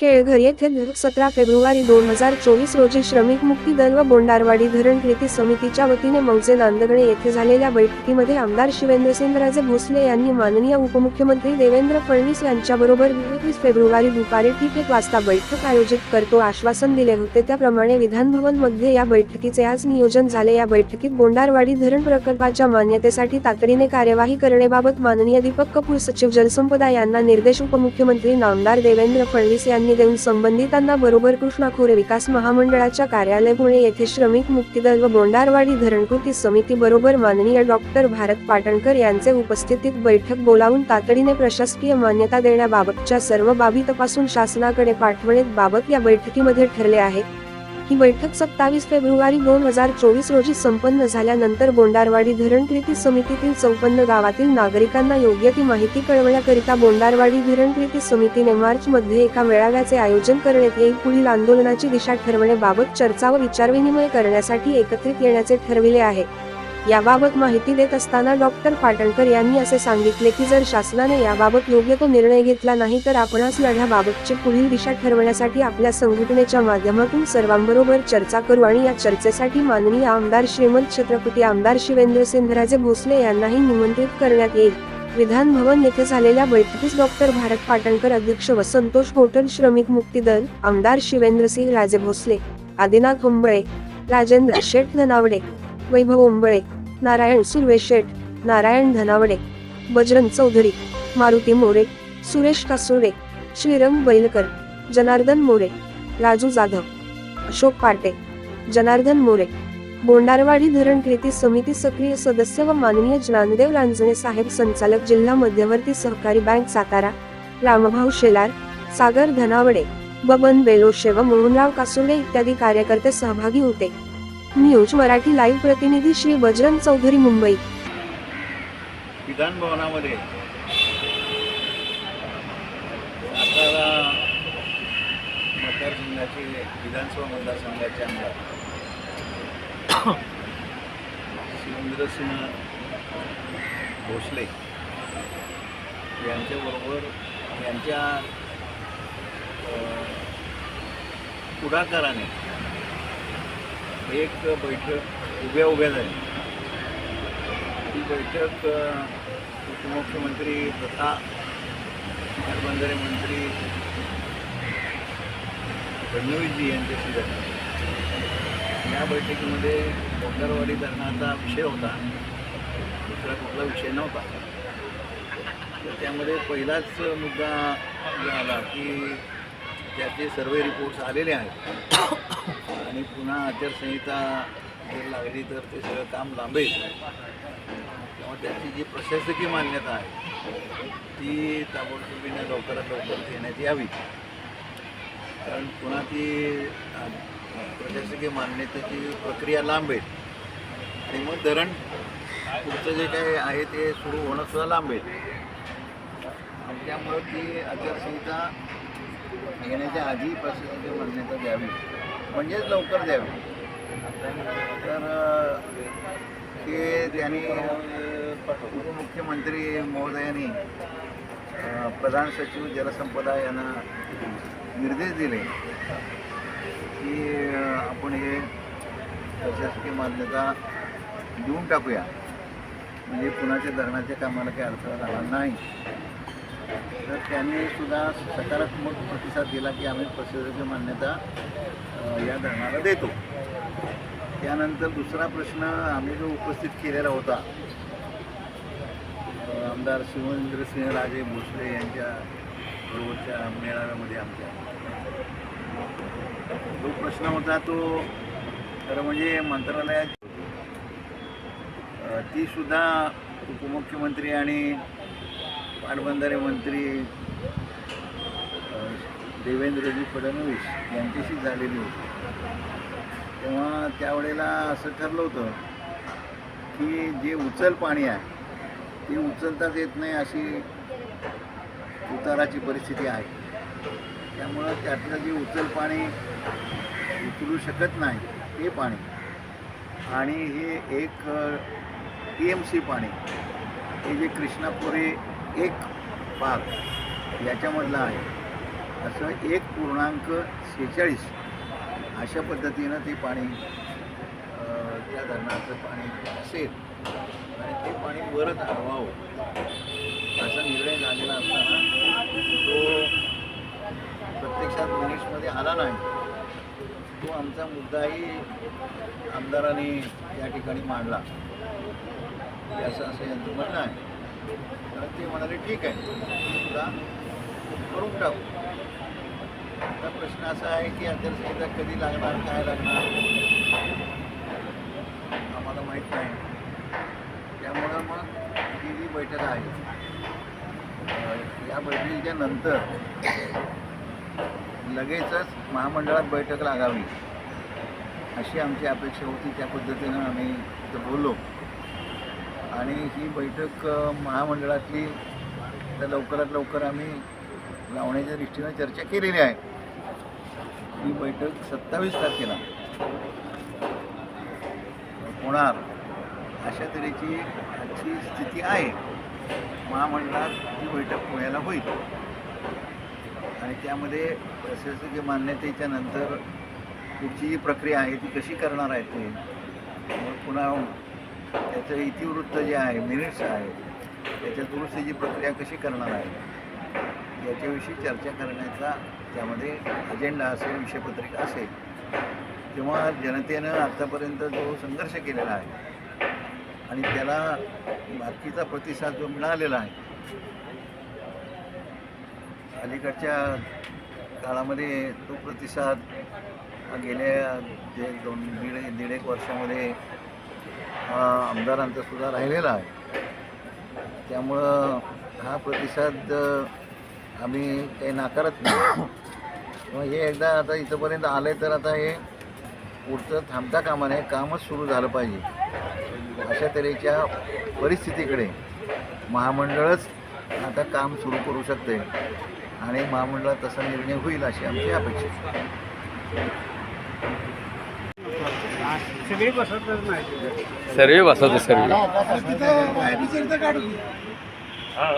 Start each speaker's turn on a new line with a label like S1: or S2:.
S1: केळघर येथे सतरा फेब्रुवारी दोन हजार चोवीस रोजी श्रमिक मुक्ती दल व बोंडारवाडी धरण कृती समितीच्या वतीने मौजे नांदगणे येथे झालेल्या बैठकीमध्ये आमदार शिवेंद्रसिंहराजे भोसले यांनी माननीय उपमुख्यमंत्री देवेंद्र फडणवीस यांच्याबरोबर वीस फेब्रुवारी दुपारी ठीक एक वाजता बैठक आयोजित करतो आश्वासन दिले होते. त्याप्रमाणे विधानभवनमध्ये या बैठकीचे आज नियोजन झाले. या बैठकीत बोंडारवाडी धरण प्रकल्पाच्या मान्यतेसाठी तातडीने कार्यवाही करण्याबाबत माननीय दीपक कपूर सचिव जलसंपदा यांना निर्देश उपमुख्यमंत्री नामदार देवेंद्र फडणवीस यांनी देऊन संबंधितांना बरोबर कृष्णा खोरे विकास महामंडळाच्या कार्यालय पुणे येथे श्रमिक मुक्तीदल व बोंडारवाडी धरणकृती समिती बरोबर माननीय डॉक्टर भारत पाटणकर यांचे उपस्थितीत बैठक बोलावून तातडीने प्रशासकीय मान्यता देण्याबाबतच्या सर्व बाबी तपासून शासनाकडे पाठवण्यात बाबत या बैठकीमध्ये ठरले आहे. ही बैठक सत्तावीस फेब्रुवारी दोन हजार चोवीस रोजी संपन्न झाल्यानंतर बोंडारवाडी धरण कृती समितीतील चौपन्न गावातील नागरिकांना योग्य ती माहिती कळवण्याकरिता बोंडारवाडी धरण कृती समितीने मार्च मध्ये एका मेळाव्याचे आयोजन करण्यात येईल. पुढील आंदोलनाची दिशा ठरवण्याबाबत चर्चा व विचारविनिमय करण्यासाठी एकत्रित येण्याचे ठरविले आहे. याबाबत माहिती देत असताना डॉक्टर पाटणकर यांनी असे सांगितले की जर शासनाने याबाबत योग्य तो निर्णय घेतला नाही तर आपणास लढ्याबाबतची पुढील दिशा ठरवण्यासाठी आपल्या संघटनेच्या माध्यमातून सर्वांबरोबर चर्चा करू आणि या चर्चेसाठी माननीय आमदार श्रीमंत छत्रपती आमदार शिवेंद्र सिंधराजे भोसले यांनाही निमंत्रित करण्यात येईल. विधान भवन येथे झालेल्या बैठकीस डॉक्टर भारत पाटणकर अध्यक्ष व संतोष होटल श्रमिक मुक्ती दल आमदार शिवेंद्रसिंह राजे भोसले आदिनाथ हुंबळे राजेंद्र शेठ ननावडे वैभव ओंबळे नारायण सुर्वे शेठ नारायण धनावडे बजरंग चौधरी मारुती मोरे सुरेश कासुरे श्रीरंग बैलकर जनार्दन मोरे राजू जाधव अशोक पाटे जनार्दन मोरे बोंडारवाडी धरण कृती समिती सक्रिय सदस्य व माननीय ज्ञानदेव रांजणे साहेब संचालक जिल्हा मध्यवर्ती सहकारी बँक सातारा रामभाऊ शेलार सागर धनावडे बबन बेलोशे व मोहनराव कासुर्डे इत्यादी कार्यकर्ते सहभागी होते. न्यूज मराठी लाईव्ह प्रतिनिधी श्री बजरंग चौधरी मुंबई.
S2: विधान भवनामध्ये सातारा मतदारसंघाचे विधानसभा मतदारसंघाचे आमदार. शिवेंद्रसिंह भोसले यांच्याबरोबर यांच्या पुढाकाराने एक बैठक उभ्या उभ्या झाली. ती बैठक उपमुख्यमंत्री तथा पाटबंधारे मंत्री फडणवीसजी यांच्याशी झाली. या बैठकीमध्ये मोटारवाडी धरणाचा विषय होता. दुसरा कुठला विषय नव्हता. तर त्यामध्ये पहिलाच मुद्दा जो आला की त्याचे सर्वे रिपोर्ट्स आलेले आहेत. आणि पुन्हा आचारसंहिता जर लागली तर ते सगळं काम लांबेल. तेव्हा त्याची जी प्रशासकीय मान्यता आहे ती ताबडतोबीने लवकरात लवकर घेण्यात यावी. कारण पुन्हा ती प्रशासकीय मान्यतेची प्रक्रिया लांबेल. आणि मग धरण पुढचं जे काही आहे ते सुरू होणंसुद्धा लांबेल. आणि त्यामुळं ती आचारसंहिता येण्याच्या आधी प्रशासनाची मान्यता द्यावी. म्हणजेच लवकर द्यावी. तर ते त्यांनी उपमुख्यमंत्री महोदयांनी प्रधान सचिव जलसंपदा यांना निर्देश दिले की आपण हे प्रशासकीय मान्यता देऊन टाकूया. म्हणजे पुण्याच्या धरणाच्या कामाला काही अडथळा राहणार नाही. तर त्यांनी सुद्धा सकारात्मक प्रतिसाद दिला की आम्ही प्रशासकीय मान्यता या धरणाला देतो. त्यानंतर दुसरा प्रश्न आम्ही जो उपस्थित केलेला होता अ, आमदार शिवेंद्रसिंह राजे भोसले यांच्या बरोबरच्या मेळाव्यामध्ये आमच्या. जो प्रश्न होता तो खरं म्हणजे मंत्रालयात ती सुद्धा उपमुख्यमंत्री आणि पाटबंधारे मंत्री देवेंद्रजी फडणवीस यांच्याशी झालेली होती. तेव्हा त्यावेळेला असं ठरलं होतं की जे उचल पाणी आहे ते उचलताच येत नाही अशी उताराची परिस्थिती आहे. त्यामुळं त्यातलं जे उचल पाणी उचलू शकत नाही ते पाणी आणि हे एक टी एम सी पाणी हे जे कृष्णापुरी एक भाग याच्यामधला आहे. असं एक पूर्णांक सेहेचाळीस अशा पद्धतीनं ते पाणी त्या धरणाचं पाणी असेल आणि ते पाणी वरच हलवावं असा निर्णय झालेला असताना तो प्रत्यक्षात मिनिट्समध्ये आला नाही. तो आमचा मुद्दाही आमदारांनी या ठिकाणी मांडला. असं असं यांचं म्हणणं आहे. तर ते म्हणाले ठीक आहे. सुद्धा करून टाकू. आता प्रश्न असा आहे की आचारसंहिता कधी लागणार काय लागणार? आम्हाला माहीत नाही. त्यामुळं मग ही जी बैठक आहे या बैठकीच्या नंतर लगेचच महामंडळात बैठक लागावी अशी आमची अपेक्षा होती. त्या पद्धतीनं आम्ही तिथं बोललो. आणि ही बैठक महामंडळातली तर लवकरात लवकर आम्ही लावण्याच्या दृष्टीनं चर्चा केलेली आहे. ही बैठक सत्तावीस तारखेला होणार अशा तऱ्हेची आजची स्थिती आहे. महामंडळात ही बैठक पुण्याला होईल. आणि त्यामध्ये प्रशासकीय मान्यतेच्या नंतर पुढची जी प्रक्रिया आहे ती कशी करणार आहे ते मग पुन्हा त्याचं इतिवृत्त जे आहे मिनिट्स आहे त्याच्या दुरुस्तीची प्रक्रिया कशी करणार आहे याच्याविषयी चर्चा करण्याचा त्यामध्ये अजेंडा असेल विषयपत्रिका असेल किंवा जनतेनं आत्तापर्यंत जो संघर्ष केलेला आहे आणि त्याला बाकीचा प्रतिसाद जो मिळालेला आहे अलीकडच्या काळामध्ये तो प्रतिसाद गेल्या जे दोन दीड दीड एक वर्षामध्ये आमदारांचा सुद्धा राहिलेला आहे. त्यामुळं हा प्रतिसाद आम्ही काही नाकारत नाही. हे एकदा आता इथंपर्यंत आलं तर आता हे पुढचं थांबता कामा नये कामच सुरू झालं पाहिजे. अशा तऱ्हेच्या परिस्थितीकडे महामंडळच आता काम सुरू करू शकते आणि महामंडळात तसा निर्णय होईल अशी आमची अपेक्षा आहे.
S3: सगळी बसतच नाही
S4: सर्वे बसवतो सर्वे
S3: हा.